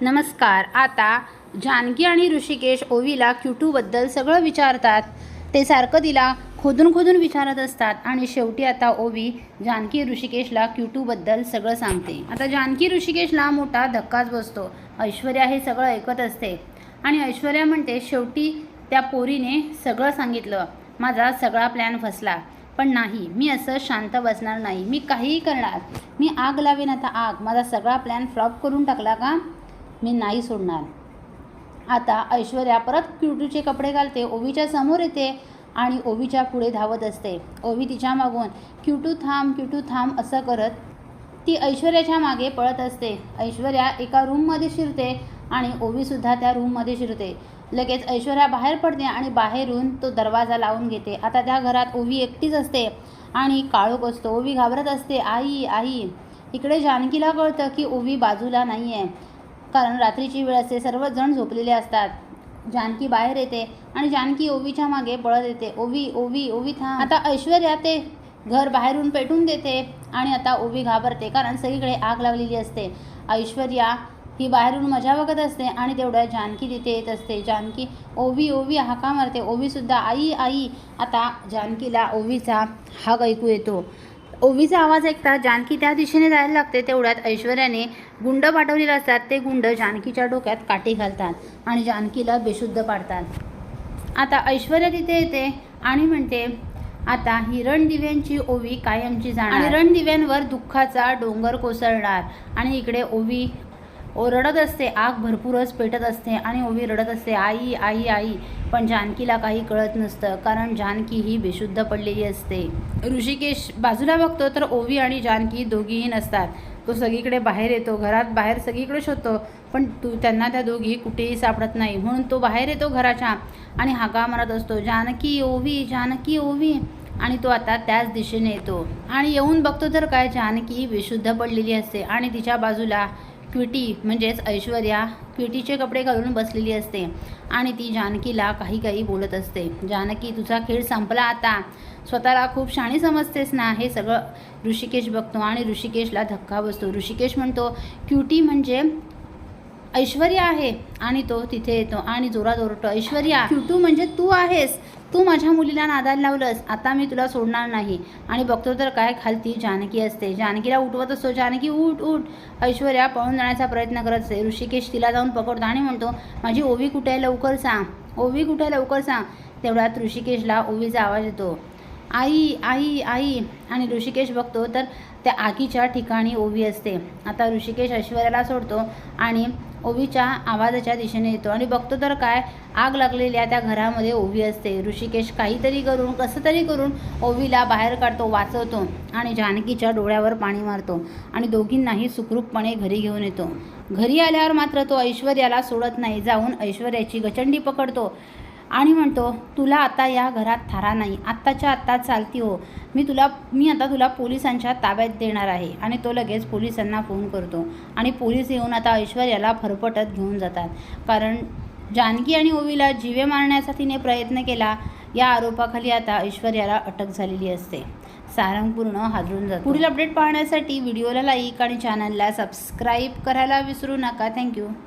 नमस्कार. आता जानकी आणि ऋषिकेश ओवीला क्युटूबद्दल सगळं विचारतात. ते सारखं तिला खोदून खोदून विचारत असतात आणि शेवटी आता ओवी जानकी ऋषिकेशला क्यूटूबद्दल सगळं सांगते. आता जानकी ऋषिकेशला मोठा धक्काच बसतो. ऐश्वर्या हे सगळं ऐकत असते. आणि ऐश्वर्या म्हणते शेवटी त्या पोरीने सगळं सांगितलं. माझा सगळा प्लॅन फसला. पण नाही मी असं शांत बसणार नाही. मी काहीही करणार. मी आग लावेन आता आग. माझा सगळा प्लॅन फ्लॉप करून टाकला का? मी नाही सोडणार. आता ऐश्वर्या परत क्यूटूचे कपडे घालते ओवीच्या समोर येते आणि ओवीच्या पुढे धावत असते. ओवी तिच्या मागून क्यूटू थांब क्यूटू थांब असं करत ती ऐश्वर्याच्या मागे पळत असते. ऐश्वर्या एका रूममध्ये शिरते आणि ओवीसुद्धा त्या रूममध्ये शिरते. लगेच ऐश्वर्या बाहेर पडते आणि बाहेरून तो दरवाजा लावून घेते. आता त्या घरात ओवी एकटीच असते आणि काळोख असतो. ओवी घाबरत असते आई आई. इकडे जानकीला कळतं की ओवी बाजूला नाही आहे कारण रात्रीची वेळ असते सर्वजण झोपलेले असतात. जानकी बाहेर येते आणि जानकी ओवीच्या मागे पळत येते. ओवी ओवी ओवी था आता ऐश्वर्या ते घर बाहेरून पेटून देते आणि आता ओवी घाबरते कारण सगळीकडे आग लागलेली असते. ऐश्वर्या ही बाहेरून मजा बघत असते आणि तेवढ्या जानकी तिथे येत असते. जानकी ओवी ओवी हाका मारते. ओवीसुद्धा आई आई. आता जानकीला ओवीचा हाक ऐकू येतो. ओवीचा आवाज ऐकता जानकी त्या दिशेने जायला लागते तेवढ्यात ऐश्वर्याने गुंड पाठवलेले असतात ते गुंड जानकीच्या डोक्यात काठी घालतात आणि जानकीला बेशुद्ध पाडतात. आता ऐश्वर्या तिथे येते आणि म्हणते आता ही रणदिव्यांची ओवी कायमची जाणार. आणि रणदिव्यांवर दुःखाचा डोंगर कोसळणार. आणि इकडे ओवी ओरडत असते आग भरपूरच पेटत असते आणि ओवी रडत असते. आई आई आई. पण जानकीला काही कळत नसतं कारण जानकी ही बेशुद्ध पडलेली असते. ऋषिकेश बाजूला बघतो तर ओवी आणि जानकी दोघीही नसतात. तो सगळीकडे बाहेर येतो घरात बाहेर सगळीकडे शोधतो पण तू त्यांना त्या दोघी कुठेही सापडत नाही. म्हणून तो बाहेर येतो घराच्या आणि हाका मारत असतो जानकी ओवी जानकी ओवी. आणि तो आता त्याच दिशेने येतो. आणि येऊन बघतो तर काय जानकी बेशुद्ध पडलेली असते आणि तिच्या बाजूला क्विटी म्हणजेच ऐश्वर्या क्विटीचे कपडे घालून बसलेली असते आणि ती जानकीला काही काही बोलत असते. जानकी तुझा खेळ संपला आता. स्वतःला खूप शाणी समजतेस ना? हे सगळं ऋषिकेश बघतो आणि ऋषिकेशला धक्का बसतो. ऋषिकेश म्हणतो क्युटी म्हणजे ऐश्वर्या आहे. आणि तो तिथे येतो आणि जोरात ओरडतो ऐश्वर्या क्युटू म्हणजे तू आहेस. तू माझ्या मुलीला नादाला लावलंस आता मी तुला सोडणार नाही. आणि बघतो तर काय खालती जानकी असते. जानकीला उठवत असतो. जानकी उठ उठ. ऐश्वर्या पळून जाण्याचा प्रयत्न करत असते. ऋषिकेश तिला जाऊन पकडतो आणि म्हणतो माझी ओवी कुठे आहे? लवकर सांग. ओवी कुठे आहे? लवकर सांग. तेवढ्यात ऋषिकेशला ओवीचा आवाज येतो. आई आई आई. आणि ऋषिकेश बघतो तर त्या आगीच्या ठिकाणी ओवी असते. आता ऋषिकेश ऐश्वर्याला सोडतो आणि ओवीच्या आवाजाच्या दिशेने येतो. आणि बघतो तर काय आग लागलेल्या त्या घरामध्ये ओवी असते. ऋषिकेश काहीतरी करून कसं तरी करून ओवीला बाहेर काढतो वाचवतो आणि जानकीच्या डोळ्यावर पाणी मारतो आणि दोघींनाही सुखरूपपणे घरी घेऊन येतो. घरी आल्यावर मात्र तो ऐश्वर्याला सोडत नाही. जाऊन ऐश्वर्याची गचंडी पकडतो. आणि म्हणतो तुला आता या घरात थारा नाही. आत्ताच्या आत्ता चालती हो. मी तुला मी आता तुला पोलिसांच्या ताब्यात देणार आहे. आणि तो लगेच पोलिसांना फोन करतो. आणि पोलीस येऊन आता ऐश्वर्याला फरफटत घेऊन जातात. कारण जानकी आणि ओवीला जीवे मारण्याचा तिने प्रयत्न केला. या आरोपाखाली आता ऐश्वर्याला अटक झालेली असते. सारंग पूर्ण हादरून जातो. पुढील अपडेट पाहण्यासाठी व्हिडिओला लाईक आणि चॅनलला सबस्क्राईब करायला विसरू नका. थँक्यू